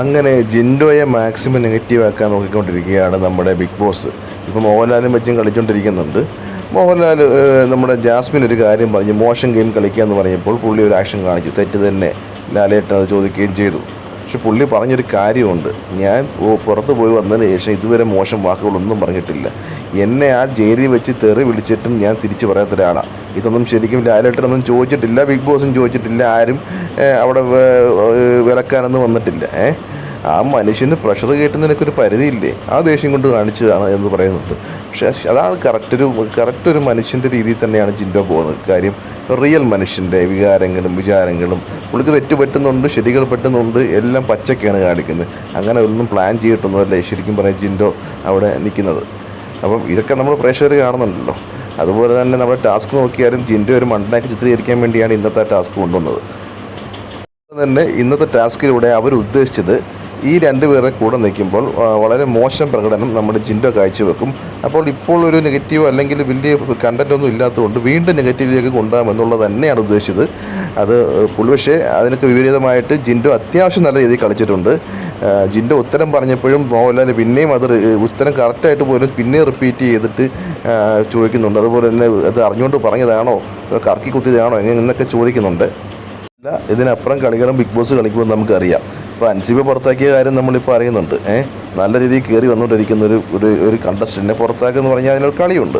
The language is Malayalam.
അങ്ങനെ ജിൻഡോയെ മാക്സിമം നെഗറ്റീവ് ആക്കാൻ നോക്കിക്കൊണ്ടിരിക്കുകയാണ് നമ്മുടെ ബിഗ് ബോസ്. ഇപ്പോൾ മോഹൻലാലും വെച്ചും കളിച്ചുകൊണ്ടിരിക്കുന്നുണ്ട് മോഹൻലാൽ നമ്മുടെ ജാസ്മിൻ ഒരു കാര്യം പറഞ്ഞു മോശം ഗെയിം കളിക്കുക എന്ന് പറഞ്ഞപ്പോൾ പുള്ളി ഒരു ആക്ഷൻ കാണിച്ചു. തെറ്റ് തന്നെ. ലാലേട്ടൻ അത് ചോദിക്കുകയും ചെയ്തു. പക്ഷെ പുള്ളി പറഞ്ഞൊരു കാര്യമുണ്ട്. ഞാൻ പുറത്ത് പോയി വന്നതിന് ശേഷം ഇതുവരെ മോശം വാക്കുകളൊന്നും പറഞ്ഞിട്ടില്ല. എന്നെ ആ ജയിലിൽ വെച്ച് തെറി വിളിച്ചിട്ടും ഞാൻ തിരിച്ചു പറയാത്ത ഒരാളാണ് ഇതൊന്നും ശരിക്കും ലാലേട്ടനൊന്നും ചോദിച്ചിട്ടില്ല ബിഗ് ബോസും ചോദിച്ചിട്ടില്ല ആരും അവിടെ വിലക്കാനൊന്നും വന്നിട്ടില്ല ഏഹ് ആ മനുഷ്യന് പ്രഷർ കയറ്റുന്നതിനൊക്കെ ഒരു പരിധിയില്ലേ? ആ ദേഷ്യം കൊണ്ട് കാണിച്ചതാണ് എന്ന് പറയുന്നുണ്ട്. പക്ഷേ അതാണ് കറക്റ്റ് ഒരു കറക്റ്റ് ഒരു മനുഷ്യന്റെ രീതിയിൽ തന്നെയാണ് ജിൻഡോ പോകുന്നത്. കാര്യം റിയൽ മനുഷ്യന്റെ വികാരങ്ങളും വിചാരങ്ങളും പുള്ളിക്ക് തെറ്റ് പറ്റുന്നുണ്ട് ശരികൾ പറ്റുന്നുണ്ട് എല്ലാം പച്ചക്കാണ് കാണിക്കുന്നത്. അങ്ങനെ ഒന്നും പ്ലാൻ ചെയ്തിട്ടൊന്നുമല്ല ശരിക്കും പറയാൻ ജിൻഡോ അവിടെ നിൽക്കുന്നത്. അപ്പം ഇതൊക്കെ നമ്മൾ പ്രേക്ഷകർ കാണുന്നുണ്ടല്ലോ. അതുപോലെ തന്നെ നമ്മുടെ ടാസ്ക് നോക്കിയാലും ജിന്റെ ഒരു മണ്ടനാക്കി ചിത്രീകരിക്കാൻ വേണ്ടിയാണ് ഇന്നത്തെ ടാസ്ക് കൊണ്ടുവന്നത്. തന്നെ ഇന്നത്തെ ടാസ്കിലൂടെ അവർ ഉദ്ദേശിച്ചത് ഈ രണ്ടുപേരെ കൂടെ നിൽക്കുമ്പോൾ വളരെ മോശം പ്രകടനം നമ്മുടെ ജിൻഡോ കാഴ്ചവെക്കും. അപ്പോൾ ഇപ്പോൾ ഒരു നെഗറ്റീവ് അല്ലെങ്കിൽ വലിയ കണ്ടന്റ് ഒന്നും ഇല്ലാത്തതുകൊണ്ട് വീണ്ടും നെഗറ്റീവിലേക്ക് കൊണ്ടുപോകാം എന്നുള്ളത് തന്നെയാണ് ഉദ്ദേശിച്ചത്. അത് പുള്ളി പക്ഷേ അതിനൊക്കെ വിപരീതമായിട്ട് ജിൻഡോ അത്യാവശ്യം നല്ല രീതിയിൽ കളിച്ചിട്ടുണ്ട്. ജിന്റെ ഉത്തരം പറഞ്ഞപ്പോഴും മോഹൻലാൽ പിന്നെയും അത് ഉത്തരം കറക്റ്റായിട്ട് പോലും പിന്നെയും റിപ്പീറ്റ് ചെയ്തിട്ട് ചോദിക്കുന്നുണ്ട്. അതുപോലെ തന്നെ അത് അറിഞ്ഞുകൊണ്ട് പറഞ്ഞതാണോ? കറക്കി കുത്തിയതാണോ? എന്നൊക്കെ ചോദിക്കുന്നുണ്ട്. ഇതിനപ്പുറം കളികളും ബിഗ് ബോസ് കളിക്കുമെന്ന് നമുക്കറിയാം. ഇപ്പോൾ അൻസിബെ പുറത്താക്കിയ കാര്യം നമ്മളിപ്പോൾ അറിയുന്നുണ്ട്. ഏഹ് നല്ല രീതിയിൽ കയറി വന്നുകൊണ്ടിരിക്കുന്ന ഒരു ഒരു കണ്ടസ്റ്റന്റിനെ പുറത്താക്കുക എന്ന് പറഞ്ഞാൽ അതിനൊരു കളിയുണ്ട്.